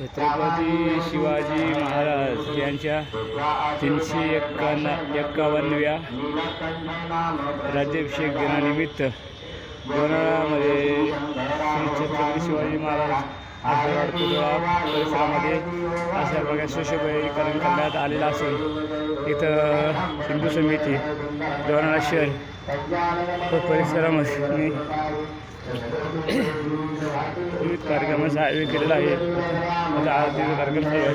छत्रपती शिवाजी महाराज यांच्या तीनशे एक्कावन्न एक्कावन्नव्या राज्याभिषेक दिनानिमित्त लोणावळ्यामध्ये श्री छत्रपती शिवाजी महाराज आशीर्वाद पुतळा परिसरामध्ये अशा प्रकारे सुशोभीकरण करण्यात आलेलं असून इथं हिंदू समिती दोन शहर परिसरामध्ये विविध कार्यक्रमाचं आयोजन केलेलं आहे. आता आरतीचा कार्यक्रम चालू आहे.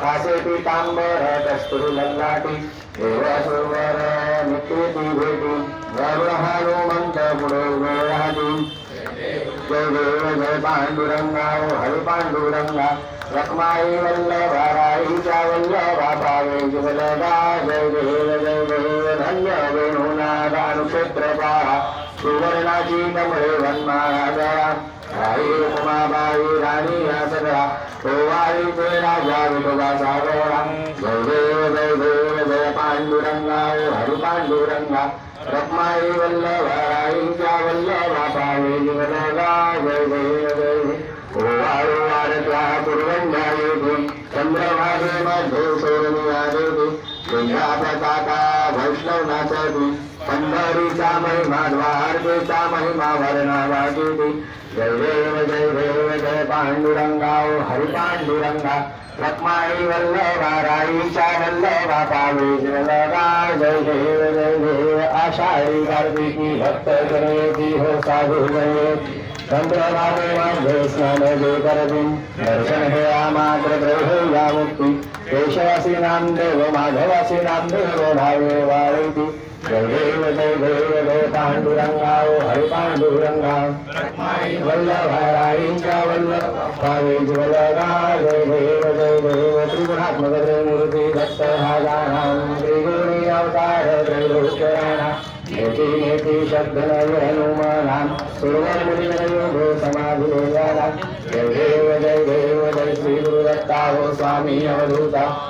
ठेवून गती कासे पितांबर कस्तुर लंगाटी देव सुवर नित्येती भेटी गरुड हनुमंत पुढे वेळाती जय देव जय पांडुरंगा ओ हरि पांडुरंगा रक्माई वल्लभा राईच्या वल्लभा पावे जुगलगा जय देव जय देव धन्य वेणुनादा अनुक्षेत्र वारी ते राजा विठोबा सागरा जय देव जय देव जय पांडुरंगा ओ हरि पांडुरंगा रक्माई वल्लभा राईच्या वल्लभा पावे जुगलगा जय देव जय देव वाळू वारत्या पूर्वंजा येथे पांडुरंगा ओ हरि पांडुरंगा रक्माई वल्लभा राईचा वल्लभा। पावे जय देव जय देव आषाढी कार्तिकी भक्त जयती हो साधू जयती चंद्रभागे माझे स्नान जे करतील दर्शन हे मात्र ग्रह या मुक्ती। केशवासी नामदेव माधवासी नामदेव भावे वाळती जय देव जय देव जय पांडुरंगा ओ हरि पांडुरंगा वल्लभाराईंच्या वल्लभ भावे जय देव जय देव त्रिगुणात्मक मूर्ती दत्त हा त्रिगुणी अवतार त्रैलोक्यराणा नेती नेती शब्द नय हनुमानाम सुरवर जय देव जय देव जय श्रीगुरुदत्ता हो स्वामी अवधूता।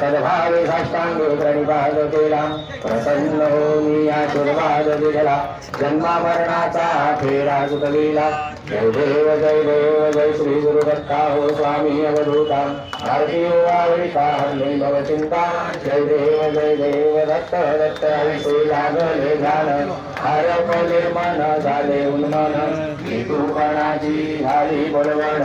सद्भावे साष्टांगे प्रणिपात केला प्रसन्न होऊन आशीर्वाद दिला जन्मामरणाचा फेरा सुटलेला जय देव जय देव जय श्री गुरुदत्ता हो स्वामी अवधूता भारतीय वाळी कारणी भव चिंता जय देव जय देव दत्त दत्त ऐसे लागले ध्यान हरप निर्माण झाले उन्मन कृपणाची झाली बळवण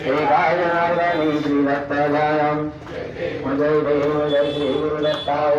हे गायनागणी श्री दत्त ध्यानम जय देव जय श्री गुरुदत्ता